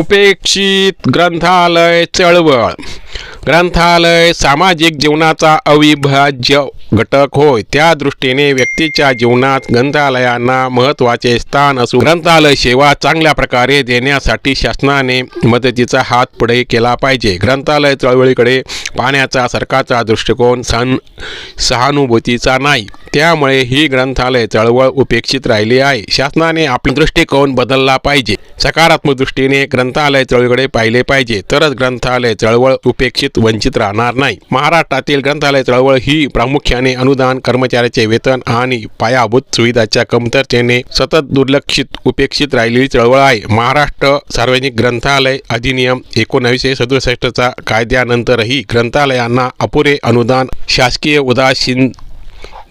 उपेक्षित ग्रंथालय चळवळ. ग्रंथालय सामाजिक जीवनाचा अविभाज्य घटक होय. त्या दृष्टीने व्यक्तीच्या जीवनात ग्रंथालयांना महत्त्वाचे स्थान असून ग्रंथालय सेवा चांगल्या प्रकारे देण्यासाठी शासनाने मदतीचा हात पुढे केला पाहिजे. ग्रंथालय चळवळीकडे पाहण्याचा सरकारचा दृष्टिकोन सहन सहानुभूतीचा नाही. त्यामुळे ही ग्रंथालय चळवळ उपेक्षित राहिली आहे. शासनाने आपला दृष्टिकोन बदलला पाहिजे. सकारात्मक दृष्टीने ग्रंथालय चळवळीकडे पाहिले पाहिजे. तरच ग्रंथालय चळवळ उपेक्षित वंचित राहणार नाही. महाराष्ट्रातील ग्रंथालय चळवळ ही प्रामुख्याने अनुदान कर्मचाऱ्याचे वेतन आणि पायाभूत सुविधाच्या कमतरतेने सतत दुर्लक्षित उपेक्षित राहिलेली चळवळ आहे. महाराष्ट्र सार्वजनिक ग्रंथालय अधिनियम एकोणावीसशे सदुसष्टचा कायद्यानंतरही ग्रंथालयांना अपुरे अनुदान शासकीय उदासीन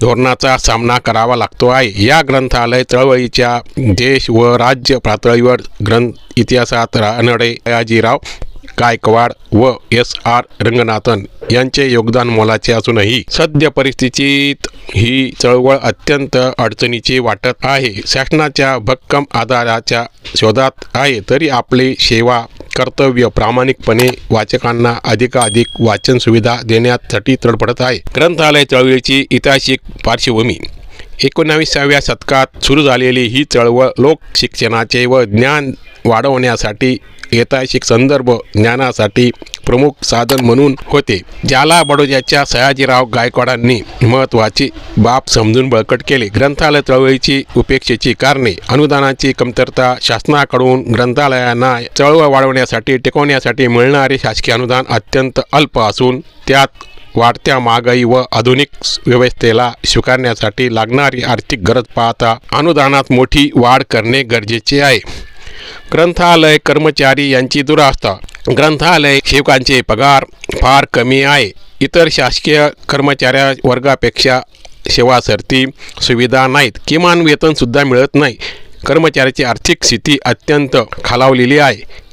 धोरणाचा सामना करावा लागतो आहे. या ग्रंथालय चळवळीच्या देश व राज्य पातळीवर ग्रंथ इतिहासात रानडे अयाजीराव गायकवाड व एस आर रंगनाथन यांचे योगदान मोलाचे असूनही सद्य परिस्थितीत ही चळवळ अत्यंत अडचणीची वाटत आहे. शासनाच्या भक्कम आधाराच्या शोधात आहे. तरी आपली सेवा कर्तव्य प्रामाणिकपणे वाचकांना अधिकाधिक वाचन सुविधा देण्यासाठी तडपडत आहे. ग्रंथालय चळवळीची ऐतिहासिक पार्श्वभूमी. एकोणाविसाव्या शतकात सुरू झालेली ही चळवळ लोक शिक्षणाचे व ज्ञान वाढवण्यासाठी ऐतिहासिक संदर्भ ज्ञानासाठी प्रमुख साधन म्हणून होते. ज्याला बडोद्याच्या सयाजीराव गायकवाडांनी महत्त्वाची बाब समजून बळकट केले. ग्रंथालय चळवळीची उपेक्षेची कारणे अनुदानाची कमतरता शासनाकडून ग्रंथालयांना चळवळ वाढवण्यासाठी टिकवण्यासाठी मिळणारे शासकीय अनुदान अत्यंत अल्प असून त्यात वाढत्या महागाई व आधुनिक व्यवस्थेला स्वीकारण्यासाठी लागणारी आर्थिक गरज पाहता अनुदानात मोठी वाढ करणे गरजेचे आहे. ग्रंथालय कर्मचारी यांची दुरावस्था. ग्रंथालय सेवकांचे पगार फार कमी आहे. इतर शासकीय कर्मचाऱ्या वर्गापेक्षा सेवा सरती सुविधा नाहीत. किमान वेतनसुद्धा मिळत नाही. कर्मचाऱ्याची आर्थिक स्थिती अत्यंत खालावलेली आहे.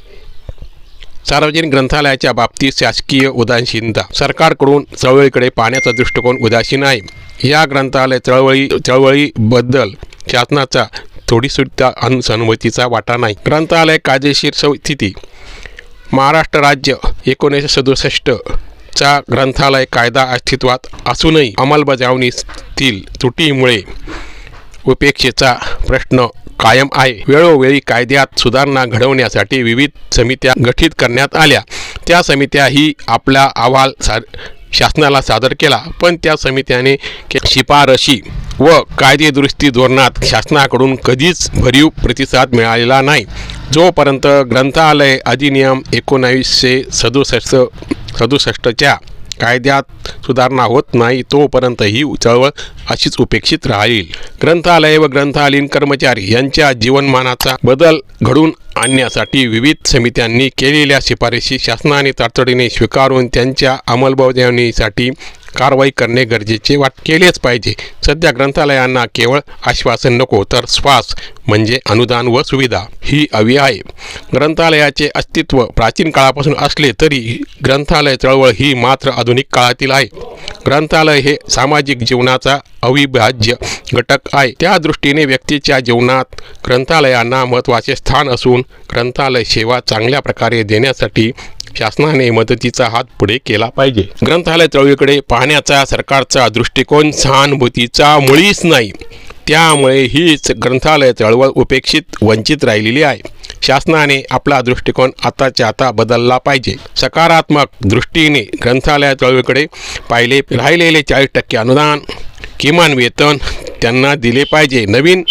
सार्वजनिक ग्रंथालयाच्या बाबतीत शासकीय उदासीनता. सरकारकडून चळवळीकडे पाहण्याचा दृष्टिकोन उदासीन आहे. या ग्रंथालय चळवळी चळवळीबद्दल शासनाचा थोडी सुद्धा अनुसनुमतीचा वाटा नाही. ग्रंथालय कायदेशीर स्थिती. महाराष्ट्र राज्य एकोणीसशे सदुसष्ट चा ग्रंथालय कायदा अस्तित्वात असूनही अंमलबजावणीतील त्रुटीमुळे उपेक्षेचा प्रश्न कायम आहे. वेळोवेळी कायद्यात सुधारणा घडवण्यासाठी विविध समित्या गठीत करण्यात आल्या. त्या समित्याही आपला अहवाल सा शासनाला सादर केला. पण त्या समित्याने शिफारशी व कायदेदुरुस्ती धोरणात शासनाकडून कधीच भरीव प्रतिसाद मिळालेला नाही. जोपर्यंत ग्रंथालय अधिनियम एकोणावीसशे सदुसष्ट सदुसष्टच्या कायद्यात सुधारणा होत नाही तोपर्यंत ही चळवळ अशीच उपेक्षित राहील. ग्रंथालय व ग्रंथालयीन कर्मचारी यांच्या जीवनमानाचा बदल घडून आणण्यासाठी विविध समित्यांनी केलेल्या शिफारशी शासनाने तातडीने स्वीकारून त्यांच्या अंमलबजावणीसाठी कारवाई करणे गरजेचे वाट केलेच पाहिजे. सध्या ग्रंथालयांना केवळ आश्वासन नको तर श्वास म्हणजे अनुदान व सुविधा ही हवी आहे. ग्रंथालयाचे अस्तित्व प्राचीन काळापासून असले तरी ग्रंथालय चळवळ ही मात्र आधुनिक काळातील आहे. ग्रंथालय हे सामाजिक जीवनाचा अविभाज्य घटक आहे. त्या दृष्टीने व्यक्तीच्या जीवनात ग्रंथालयांना महत्त्वाचे स्थान असून ग्रंथालय सेवा चांगल्या प्रकारे देण्यासाठी शासनाने मदतीचा हात पुढे केला पाहिजे. ग्रंथालय चळवळीकडे पाहण्याचा सरकारचा दृष्टिकोन सहानुभूतीचा मुळीच नाही. त्यामुळे हीच ग्रंथालय चळवळ उपेक्षित वंचित राहिलेली आहे. शासनाने आपला दृष्टिकोन आताच्या आता बदलला पाहिजे. सकारात्मक दृष्टीने ग्रंथालय चळवळीकडे पाहिले राहिलेले चाळीस टक्के अनुदान किमान वेतन त्यांना दिले पाहिजे. नवीन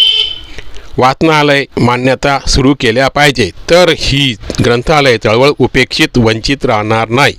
वाचनालय मान्यता सुरू केल्या पाहिजे तर ही ग्रंथालय चळवळ उपेक्षित वंचित राहणार नाही.